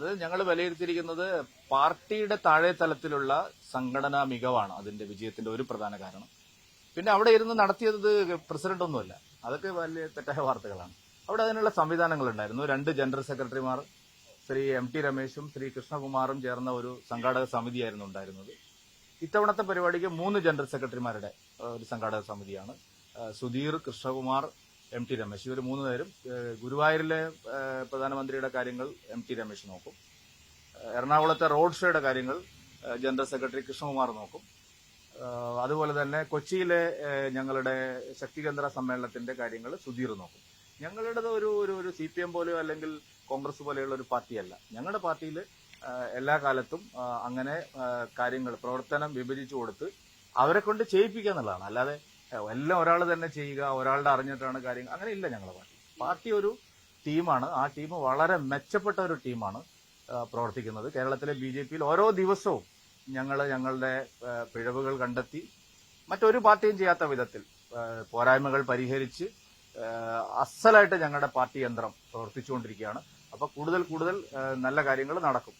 അത് ഞങ്ങൾ വിലയിരുത്തിയിരിക്കുന്നത് പാർട്ടിയുടെ താഴെ തലത്തിലുള്ള സംഘടനാ മികവാണ് അതിന്റെ വിജയത്തിന്റെ ഒരു പ്രധാന കാരണം. പിന്നെ അവിടെ ഇരുന്ന് നടത്തിയത് പ്രസിഡന്റ് ഒന്നുമല്ല അതൊക്കെ വലിയ തെറ്റായ വാർത്തകളാണ്. അവിടെ അതിനുള്ള സംവിധാനങ്ങൾ ഉണ്ടായിരുന്നു രണ്ട് ജനറൽ സെക്രട്ടറിമാർ ശ്രീ എം ടി രമേശും ശ്രീ കൃഷ്ണകുമാറും ചേർന്ന ഒരു സംഘാടക സമിതിയായിരുന്നു ഉണ്ടായിരുന്നത്. ഇത്തവണത്തെ പരിപാടിക്ക് മൂന്ന് ജനറൽ സെക്രട്ടറിമാരുടെ ഒരു സംഘാടക സമിതിയാണ്. Sudheer Krishnakumar M T Ramesh. ഇവർ മൂന്ന് പേരും ഗുരുവായൂരിലെ പ്രധാനമന്ത്രിയുടെ കാര്യങ്ങൾ എം ടി രമേശ് നോക്കും. എറണാകുളത്തെ റോഡ് ഷോയുടെ കാര്യങ്ങൾ ജനറൽ സെക്രട്ടറി കൃഷ്ണകുമാർ നോക്കും. അതുപോലെ തന്നെ കൊച്ചിയിലെ ഞങ്ങളുടെ ശക്തികേന്ദ്ര സമ്മേളനത്തിന്റെ കാര്യങ്ങൾ സുധീർ നോക്കും. ഞങ്ങളുടേത് ഒരു ഒരു ഒരു സി പി എം പോലെയോ അല്ലെങ്കിൽ കോൺഗ്രസ് പോലെയുള്ള ഒരു പാർട്ടിയല്ല. ഞങ്ങളുടെ പാർട്ടിയിൽ എല്ലാ കാലത്തും അങ്ങനെ കാര്യങ്ങൾ പ്രവർത്തനം വിഭജിച്ചു കൊടുത്ത് അവരെ കൊണ്ട് ചെയ്യിപ്പിക്കുക എന്നുള്ളതാണ്. അല്ലാതെ എല്ലാം ഒരാൾ തന്നെ ചെയ്യുക ഒരാളുടെ അറിഞ്ഞിട്ടാണ് കാര്യം അങ്ങനെ ഇല്ല ഞങ്ങളുടെ പാർട്ടി. പാർട്ടി ഒരു ടീമാണ്. ആ ടീം വളരെ മെച്ചപ്പെട്ട ഒരു ടീമാണ് പ്രവർത്തിക്കുന്നത്. കേരളത്തിലെ ബി ജെ പിയിൽ ഓരോ ദിവസവും ഞങ്ങൾ ഞങ്ങളുടെ പിഴവുകൾ കണ്ടെത്തി മറ്റൊരു പാർട്ടിയും ചെയ്യാത്ത വിധത്തിൽ പോരായ്മകൾ പരിഹരിച്ച് അസലായിട്ട് ഞങ്ങളുടെ പാർട്ടി യന്ത്രം പ്രവർത്തിച്ചുകൊണ്ടിരിക്കുകയാണ്. അപ്പോൾ കൂടുതൽ കൂടുതൽ നല്ല കാര്യങ്ങൾ നടക്കും.